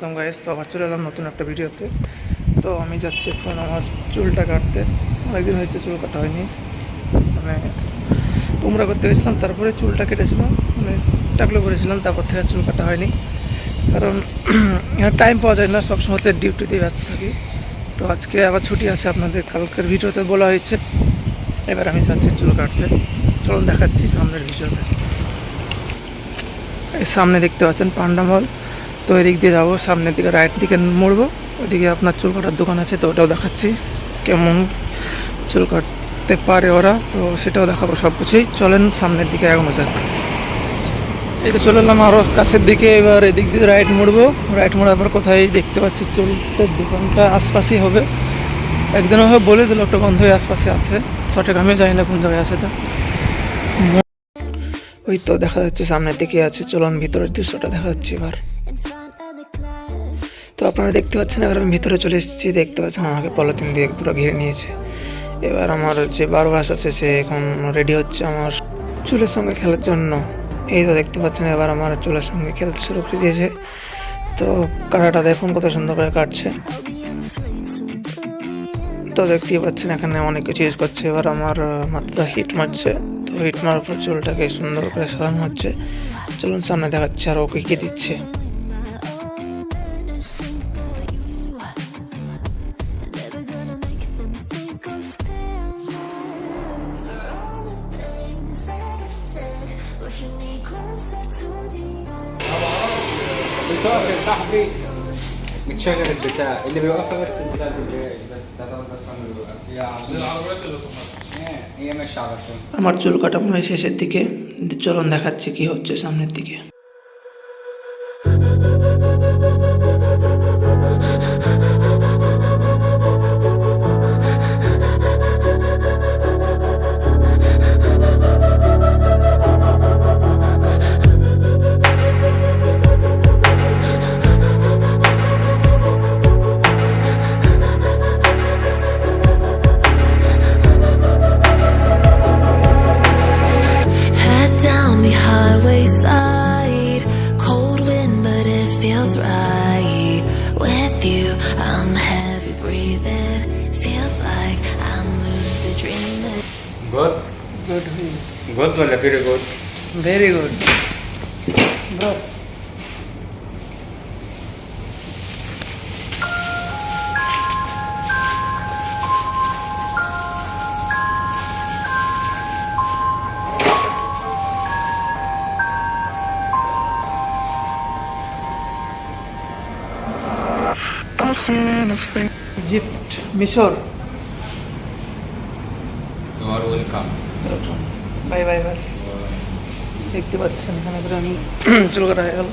প্রথম গাইস তো আবার চলে এলাম নতুন একটা ভিডিওতে তো। আমি যাচ্ছি এখন আমার চুলটা কাটতে। অনেকদিন হয়েছে চুল কাটা হয়নি। মানে উমরা করতে গেছিলাম, তারপরে চুলটা কেটেছিলাম। মানে টাকলো করেছিলাম, তারপর থেকে চুল কাটা হয়নি। কারণ টাইম পাওয়া যায় না, সবসময় তো ডিউটিতেই ব্যস্ত থাকি। তো আজকে আবার ছুটি আছে আপনাদের, কালকের ভিডিওতে বলা হয়েছে। এবার আমি যাচ্ছি চুল কাটতে। চলুন দেখাচ্ছি সামনের ভিডিওতে সামনে দেখতে পাচ্ছেন পান্ডা মল তো এদিক দিয়ে যাব, সামনের দিকে রাইট দিকে মুড়বো। ওইদিকে আপনার চুল কাটার দোকান আছে, তো ওটাও দেখাচ্ছি। কেমন চুল কাটতে পারে ওরা, তো সেটাও দেখাবো সব কিছুই চলেন সামনের দিকে এগোনো যাক। এই তো চলে এলাম আরও কাছের দিকে, এবার এদিক দিয়ে রাইট মুড়বো। রাইট মোড়ার পর কোথায় দেখতে পাচ্ছি চুলের দোকানটা আশপাশেই হবে। একদিন ওভাবে বলে দিল, একটা বন্ধুই আশপাশে আছে। সঠিক আমিও জানি না কোন জায়গায় আছে তা ওই তো দেখা যাচ্ছে সামনের দিকে আছে। চলুন ভিতরের দৃশ্যটা দেখা যাচ্ছে এবার। তো আপনারা দেখতে পাচ্ছেন, এবার আমি ভিতরে চলে এসেছি, দেখতে পাচ্ছেন আমাকে পলিথিন দিয়ে পুরো ঘিরে নিয়েছে। এবার আমার যে বারো ভাস আছে, সে এখন রেডি হচ্ছে আমার চুলের সঙ্গে খেলার জন্য। এই তো দেখতে পাচ্ছেন, এবার আমার চুলের সঙ্গে খেলতে শুরু করে দিয়েছে। তো কাটাটা দেখুন কত সুন্দর করে কাটছে। তো দেখতেই পাচ্ছেন, এখানে অনেক কিছু ইউজ করছে। এবার আমার মাথাটা হিট মারছে। তো হিট মারার পর চুলটাকে সুন্দর করে সাজানো হচ্ছে। চলুন সামনে দেখাচ্ছে আর ওকে কি দিচ্ছে। بتوقف يا صاحبي بتشغل البتاع اللي بيوقفها بس البتاع اللي بس ده طبعا بس عم بيوقف يا العربيات اللي هي ماشيه على طول আমার চুল কাটা মনে হয় শেষের দিকে চলুন দেখাচ্ছে কি হচ্ছে সামনের দিকে feels right with you. I'm heavy breathing, feels like I'm lucid dreaming. Good. Good. Good, Good. Very good. Bro. Gift মিশর বাই বাই বাস দেখতে পাচ্ছেন এখানে করে আমি চুল কাটা হয়ে গেল।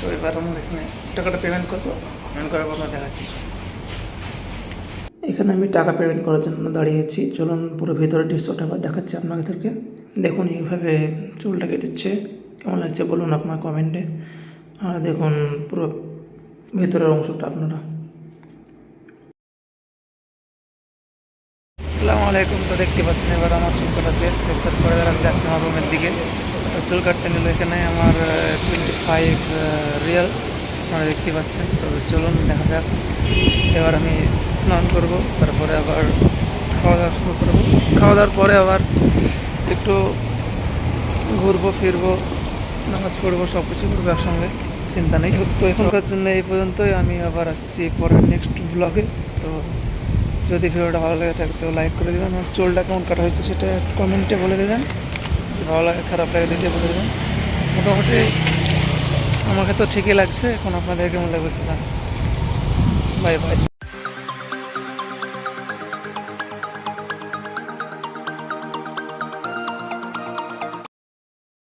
তো এবার আমরা এখানে টাকাটা পেমেন্ট করব। পেমেন্ট করার পর আমরা দেখাচ্ছি। এখানে আমি টাকা পেমেন্ট করার জন্য দাঁড়িয়েছি। চলুন পুরো ভেতরের দৃশ্যটা আবার দেখাচ্ছি আপনাদেরকে। দেখুন এইভাবে চুলটা কেটেছে। কেমন লাগছে বলুন আপনার কমেন্টে আর দেখুন পুরো ভেতরের অংশটা আপনারা। আসসালামু আলাইকুম। তো দেখতে পাচ্ছেন এবার আমার চুল কাটা শেষ শেষের পরে আমি যাচ্ছি আমার রুমের দিকে। তো চুল কাটতে নিল এখানে আমার টোয়েন্টি ফাইভ রিয়াল। আপনারা দেখতে পাচ্ছেন। তো চলুন, দেখা যাক। এবার আমি স্নান করব, তারপরে আবার খাওয়া দাওয়া শুরু করব। খাওয়া দাওয়ার পরে আবার একটু ঘুরবো, ফিরবো, নামাজ পড়ব সব কিছু করব একসঙ্গে। চিন্তা নেই। তো এখনকার জন্য এই পর্যন্তই। আমি আবার আসছি পরের নেক্সট ব্লগে তো যদি ভিডিওটা ভালো লাগে থাকে তো লাইক করে দেবেন আর চোলটা কেমন কাটা হয়েছে সেটা কমেন্টে বলে দেবেন। ভালো লাগে, খারাপ লাগে দুইটাই বলে দেবেন। মোটামুটি আমাকে তো ঠিকই লাগছে, এখন আপনাদের কেমন লাগবে বাই বাই